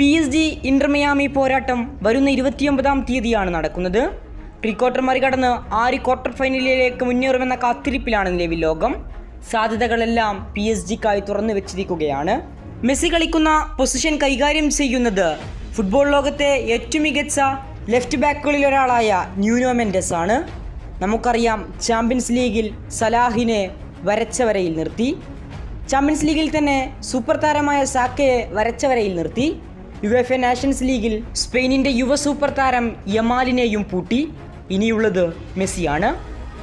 P S G Inter Miami പോരാട്ടം വരുന്ന ഇരുപത്തിയൊമ്പതാം തീയതിയാണ് നടക്കുന്നത്. പ്രീ ക്വാർട്ടർ മറികടന്ന് ആര് ക്വാർട്ടർ ഫൈനലിലേക്ക് മുന്നേറുമെന്ന കാത്തിരിപ്പിലാണ് നിലവിൽ ലോകം. സാധ്യതകളെല്ലാം പി എസ് ജിക്കായി തുറന്നു വെച്ചിരിക്കുകയാണ്. മെസ്സി കളിക്കുന്ന പൊസിഷൻ കൈകാര്യം ചെയ്യുന്നത് ഫുട്ബോൾ ലോകത്തെ ഏറ്റവും മികച്ച ലെഫ്റ്റ് ബാക്കുകളിൽ ഒരാളായ ന്യൂനോ മെൻഡസ് ആണ്. നമുക്കറിയാം ചാമ്പ്യൻസ് ലീഗിൽ സലാഹിനെ വരച്ചവരയിൽ നിർത്തി. ചാമ്പ്യൻസ് ലീഗിൽ തന്നെ സൂപ്പർ താരമായ സാക്കയെ വരച്ചവരയിൽ നിർത്തി. യു എഫ് എ നാഷൻസ് ലീഗിൽ സ്പെയിനിന്റെ യുവ സൂപ്പർ താരം യമാലിനെയും പൂട്ടി. ഇനിയുള്ളത് മെസ്സിയാണ്.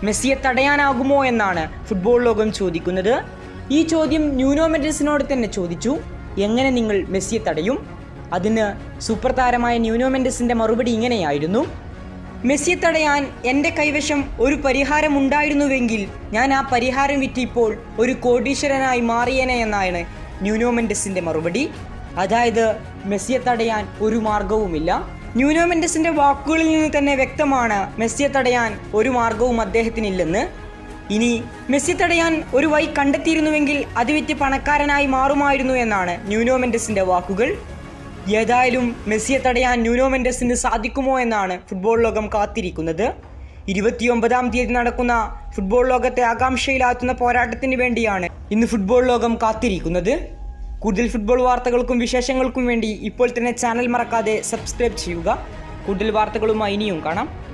മെസ്സിയെ തടയാനാകുമോ എന്നാണ് ഫുട്ബോൾ ലോകം ചോദിക്കുന്നത്. ഈ ചോദ്യം ന്യൂനോ മെൻഡൽസിനോട് തന്നെ ചോദിച്ചു. എങ്ങനെ നിങ്ങൾ മെസ്സിയെ തടയും? അതിന് സൂപ്പർ താരമായ ന്യൂനോ മെൻഡസിന്റെ മറുപടി ഇങ്ങനെയായിരുന്നു. മെസ്സിയെ തടയാൻ എന്റെ കൈവശം ഒരു പരിഹാരം ഉണ്ടായിരുന്നുവെങ്കിൽ ഞാൻ ആ പരിഹാരം വിറ്റ് ഇപ്പോൾ ഒരു കോടീശ്വരനായി മാറിയേനെ എന്നാണ് ന്യൂനോ മെൻഡസിന്റെ മറുപടി. അതായത് മെസ്സിയെ തടയാൻ ഒരു മാർഗവുമില്ല. ന്യൂനോ മെൻഡസിന്റെ വാക്കുകളിൽ നിന്ന് തന്നെ വ്യക്തമാണ് മെസ്സിയെ തടയാൻ ഒരു മാർഗവും അദ്ദേഹത്തിനില്ലെന്ന്. ഇനി മെസ്സി തടയാൻ ഒരു വഴി കണ്ടെത്തിയിരുന്നുവെങ്കിൽ അത് വിറ്റ് പണക്കാരനായി മാറുമായിരുന്നു എന്നാണ് ന്യൂനോ മെൻഡസിന്റെ വാക്കുകൾ. ഏതായാലും മെസ്സിയെ തടയാൻ ന്യൂനോ മെൻഡസിന് സാധിക്കുമോ എന്നാണ് ഫുട്ബോൾ ലോകം കാത്തിരിക്കുന്നത്. ഇരുപത്തിയൊമ്പതാം തീയതി നടക്കുന്ന ഫുട്ബോൾ ലോകത്തെ ആകാംക്ഷയിലാത്തുന്ന പോരാട്ടത്തിന് വേണ്ടിയാണ് ഇന്ന് ഫുട്ബോൾ ലോകം കാത്തിരിക്കുന്നത്. കൂടുതൽ ഫുട്ബോൾ വാർത്തകൾക്കും വിശേഷങ്ങൾക്കും വേണ്ടി ഇപ്പോൾ തന്നെ ചാനൽ മറക്കാതെ സബ്സ്ക്രൈബ് ചെയ്യുക. കൂടുതൽ വാർത്തകളുമായി ഇനിയും കാണാം.